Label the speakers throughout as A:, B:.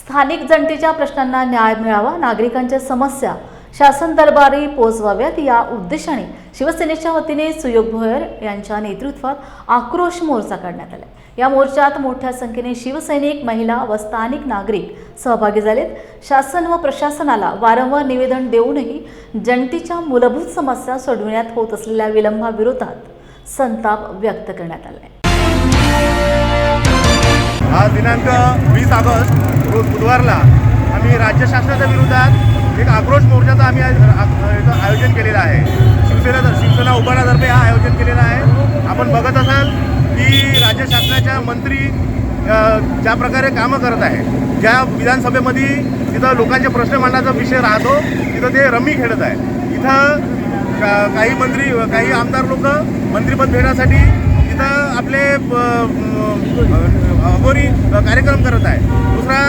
A: स्थानिक जनतेच्या प्रश्नांना न्याय मिळावा नागरिकांच्या समस्या शासन दरबारी पोहोचवाव्यात या उद्देशाने शिवसेनेच्या वतीने सुयोग भोयर यांच्या नेतृत्वात आक्रोश मोर्चा काढण्यात आला. या मोर्चात मोठ्या संख्येने शिवसैनिक महिला व स्थानिक नागरिक सहभागी झालेत. शासन व प्रशासनाला वारंवार निवेदन देऊनही जनतेच्या मूलभूत समस्या सोडविण्यात होत असलेल्या विलंबाविरोधात संताप व्यक्त करण्यात आला आहे
B: आज दिनांक वीस ऑगस्ट रोज बुधवारला आम्ही राज्य शासनाच्या विरोधात एक आक्रोश मोर्चाचं आम्ही इथं आयोजन केलेलं आहे. शिवसेना शिवसेना उभारातर्फे हा आयोजन केलेला आहे. आपण बघत असाल की राज्य शासनाच्या मंत्री ज्या प्रकारे कामं करत आहे ज्या विधानसभेमध्ये तिथं लोकांचे प्रश्न मांडण्याचा विषय राहतो तिथं ते रमी खेळत आहे. इथं का- काही मंत्री काही आमदार लोक मंत्रीपद घेण्यासाठी आपले अघोरी कार्यक्रम करत आहे. दुसरा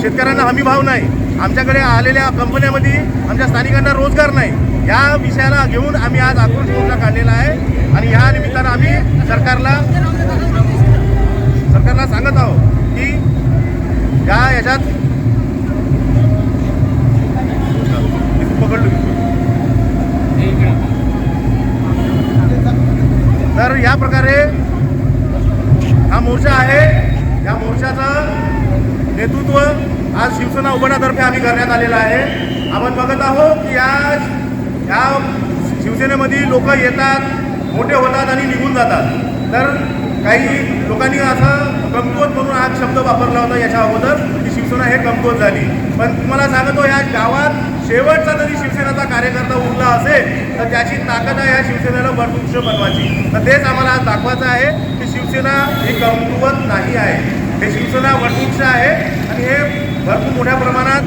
B: शेतकऱ्यांना हमी भाव नाही. आमच्याकडे आलेल्या कंपन्यामध्ये आमच्या स्थानिकांना रोजगार नाही. या विषयाला घेऊन आम्ही आज आक्रोश मोर्चा काढलेला आहे. आणि ह्या निमित्तानं आम्ही सरकारला सरकारला सांगत आहोत की या याच्यात पकडलो तर या प्रकारे हा मोर्चा आहे. या मोर्चाचं नेतृत्व आज शिवसेना उभारण्यातर्फे आम्ही करण्यात आलेलं आहे. आपण बघत आहोत की या या शिवसेनेमध्ये लोक येतात मोठे होतात आणि निघून जातात. तर काही लोकांनी असं कमकुवत म्हणून आज शब्द वापरला होता याच्या अगोदर शिवसेना हे कमकुवत झाली. पण तुम्हाला सांगतो या गावात शेवटचा जरी शिवसेनेचा कार्यकर्ता उरला असेल तर त्याची ताकद आहे या शिवसेनेला वर्तृक्ष बनवायची. तर तेच आम्हाला आज दाखवायचं आहे की शिवसेना ही कमकुवत नाही आहे. हे शिवसेना वटवृक्ष आहे आणि हे भरपूर मोठ्या प्रमाणात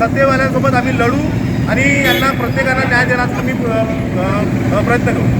B: सत्तेवाल्यांसोबत आम्ही लढू आणि यांना प्रत्येकाला न्याय देण्याचा आम्ही प्रयत्न करू.